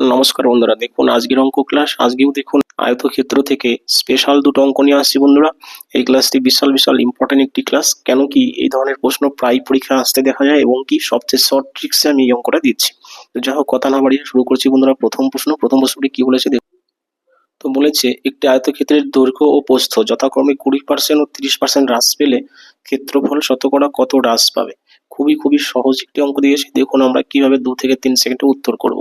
নমস্কার বন্ধুরা, দেখুন আজকের অঙ্ক ক্লাস আজকেও দেখুন আয়তক্ষেত্র থেকে স্পেশাল দুটো অঙ্ক নিয়ে আসছি বন্ধুরা। এই ক্লাসটি বিশাল বিশাল ইম্পর্টেন্ট একটি ক্লাস কেন কি এই ধরনের প্রশ্ন প্রায় পরীক্ষা আসতে দেখা যায় এবং কি সবচেয়ে শর্ট ট্রিক্সে আমি এই অঙ্কটা দিচ্ছি। তো যাই হোক, কথা না বাড়িয়ে শুরু করছি বন্ধুরা প্রথম প্রশ্ন। প্রথম প্রশ্নটি কি বলেছে তো বলেছে, একটি আয়তক্ষেত্রের দৈর্ঘ্য ও প্রস্থ যথাক্রমে কুড়ি পার্সেন্ট ও তিরিশ পার্সেন্ট হ্রাস পেলে ক্ষেত্রফল শতকরা কত হ্রাস পাবে? খুবই খুবই সহজ একটি অঙ্ক দিয়েছে। দেখুন আমরা কীভাবে দু থেকে তিন সেকেন্ডে উত্তর করব।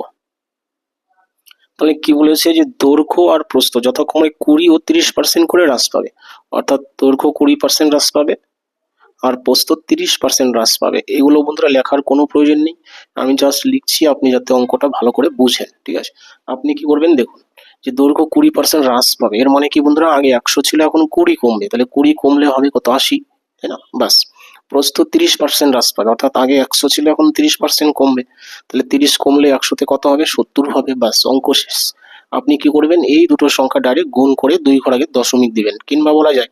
তাহলে কি বলেছে যে দৈর্ঘ্য আর প্রস্থ, যথাক্রমে কুড়ি ও তিরিশ পার্সেন্ট করে হ্রাস পাবে। অর্থাৎ দৈর্ঘ্য কুড়ি পার্সেন্ট হ্রাস পাবে আর প্রস্থ তিরিশ পার্সেন্ট হ্রাস পাবে। এগুলো বন্ধুরা লেখার কোনো প্রয়োজন নেই। আমি জাস্ট লিখছি, আপনি যাতে অঙ্কটা ভালো করে বুঝেন, ঠিক আছে? আপনি কি করবেন দেখুন, যে দৈর্ঘ্য কুড়ি পার্সেন্ট হ্রাস পাবে, এর মানে কি বন্ধুরা, আগে একশো ছিল, এখন কুড়ি কমবে। তাহলে কুড়ি কমলে হবে কত? আশি, তাই না? বাস প্রস্থ তিরিশ পার্সেন্ট হ্রাস পাবে। অর্থাৎ আগে একশো ছিল, এখন তিরিশ পার্সেন্ট কমবে। তাহলে তিরিশ কমলে একশোতে কত হবে? সত্তর হবে বাস অঙ্ক শেষ। আপনি কি করবেন? এই দুটো সংখ্যা ডাইরেক্ট গুণ করে দুই ঘর আগে দশমিক দিবেন। কিংবা বলা যায়,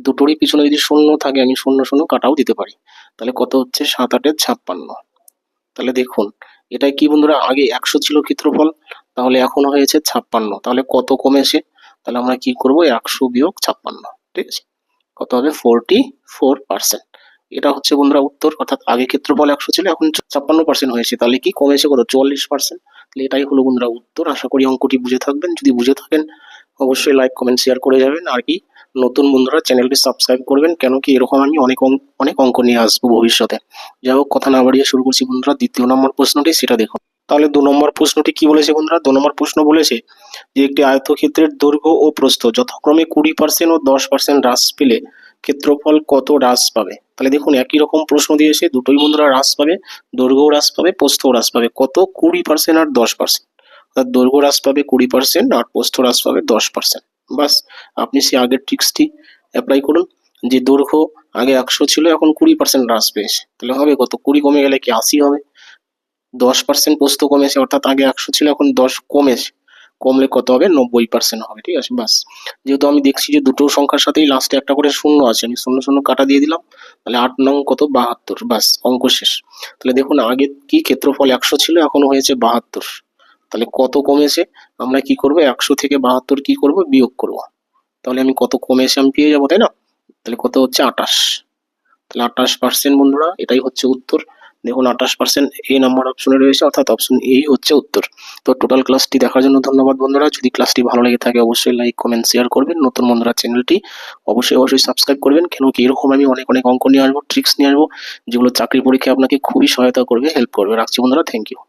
দুটোরই পিছনে যদি শূন্য থাকে, আমি শূন্য শূন্য কাটাও দিতে পারি। তাহলে কত হচ্ছে? সাত আটের ছাপ্পান্ন। তাহলে দেখুন এটা কি বন্ধুরা? আগে একশো ছিল ক্ষেত্রফল, তাহলে এখন হয়েছে ছাপ্পান্ন। তাহলে কত কমেছে? তাহলে আমরা কি করব? একশো বিয়োগ ছাপ্পান্ন। ঠিক আছে? কত হবে? ফোরটি ফোর পার্সেন্ট এটা হচ্ছে বন্ধুরা উত্তর, অর্থাৎ আগে ক্ষেত্রফল একশো ছিল, এখন ছাপ্পান্ন পার্সেন্ট হয়েছে। তাহলে কি কমেছে কত? চুয়াল্লিশ পার্সেন্ট তাহলে এটাই হলো বন্ধুরা উত্তর। আশা করি অঙ্কটি বুঝে থাকবেন। যদি বুঝে থাকেন, অবশ্যই লাইক, কমেন্ট শেয়ার করে যাবেন। আর কি, নতুন বন্ধুরা চ্যানেলটি সাবস্ক্রাইব করবেন কেন কি এরকম আমি অনেক অনেক অঙ্ক নিয়ে আসব ভবিষ্যতে। যাই হোক, কথা না বাড়িয়ে শুরু করছি বন্ধুরা। দ্বিতীয় নম্বর প্রশ্নটি, সেটা দেখুন। তাহলে দু নম্বর প্রশ্নটি কি বলেছে বন্ধুরা? দু নম্বর প্রশ্ন বলেছে যে একটি আয়তক্ষেত্রের দৈর্ঘ্য ও প্রস্থ যথাক্রমে কুড়ি পার্সেন্ট ও দশ পার্সেন্ট হ্রাস পেলে ক্ষেত্রফল কত হ্রাস পাবে? তাহলে দেখুন, একই রকম প্রশ্ন দিয়েছে দুটোই বন্ধুরা হ্রাস পাবে দৈর্ঘ্য হ্রাস পাবে প্রস্থ হ্রাস পাবে। কত? কুড়ি পার্সেন্ট আর দশ পার্সেন্ট অর্থাৎ দৈর্ঘ্য হ্রাস পাবে কুড়ি পার্সেন্ট আর প্রস্থ হ্রাস পাবে দশ পার্সেন্ট বাস আপনি সেই আগের ট্রিক্সটি অ্যাপ্লাই করুন। যে দৈর্ঘ্য আগে একশো ছিল, এখন কুড়ি পার্সেন্ট হ্রাস পেয়েছে। তাহলে হবে কত? কুড়ি কমে গেলে কি আশি হবে? দশ পার্সেন্ট প্রস্থ কমেছে, অর্থাৎ আগে একশো ছিল, এখন দশ কমেছে। কমলে কত হবে? নব্বই পার্সেন্ট হবে, ঠিক আছে? বাস যেহেতু আমি দেখছি যে দুটো সংখ্যার সাথেই লাস্টে একটা করে শূন্য আছে, আমি শূন্য শূন্য কাটা দিয়ে দিলাম, তাহলে আট নং কত? বাহাত্তর। বাস অঙ্ক শেষ। তাহলে দেখুন, আগে কি ক্ষেত্রফল একশো ছিল, এখন হয়েছে বাহাত্তর। তাহলে কত কমেছে? আমরা কি করব? একশো থেকে বাহাত্তর কি করব? বিয়োগ করব। তাহলে আমি কত কমেছে আমি পেয়ে যাব, তাই না? তাহলে কত হচ্ছে আটাশ তাহলে আটাশ পার্সেন্ট বন্ধুরা, এটাই হচ্ছে উত্তর। দেখুন, আঠাশ পার্সেন্ট এ নাম্বার অপশনে রয়েছে, অর্থাৎ অপশন এই হচ্ছে উত্তর। তো টোটাল ক্লাসটি দেখার জন্য ধন্যবাদ বন্ধুরা। যদি ক্লাসটি ভালো লেগে থাকে, অবশ্যই লাইক কমেন্ট শেয়ার করবেন। নতুন বন্ধুরা চ্যানেলটি অবশ্যই অবশ্যই সাবস্ক্রাইব করবেন। কেন কি, এরকম আমি অনেক অনেক অঙ্ক নিয়ে আসব ট্রিক্স নিয়ে আসব, যেগুলো চাকরি পরীক্ষায় আপনাকে খুবই সহায়তা করবে হেল্প করবে। রাখছি বন্ধুরা থ্যাংক ইউ